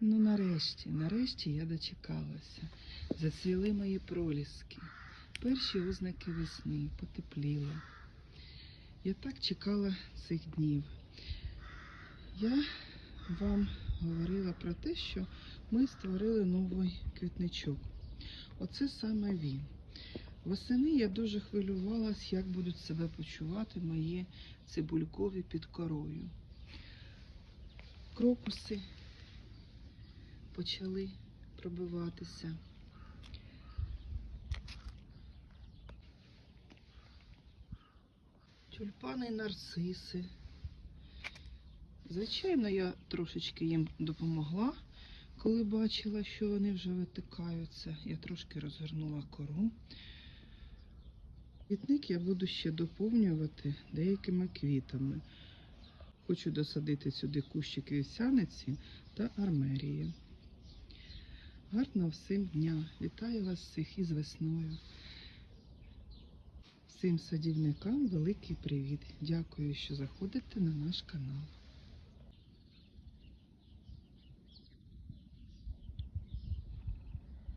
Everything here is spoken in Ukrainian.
Ну, нарешті, нарешті я дочекалася. Зацвіли мої проліски. Перші ознаки весни потепліло. Я так чекала цих днів. Я вам говорила про те, що ми створили новий квітничок. Оце саме він. Восени я дуже хвилювалась, як будуть себе почувати мої цибулькові під корою. Крокуси почали пробиватися. Тюльпани і нарциси. Звичайно, я трошечки їм допомогла, коли бачила, що вони вже витикаються. Я трошки розгорнула кору. Квітник я буду ще доповнювати деякими квітами. Хочу досадити сюди кущик вівсяниці та армерії. Гарного всім дня! Вітаю вас всіх із весною. Всім садівникам великий привіт. Дякую, що заходите на наш канал.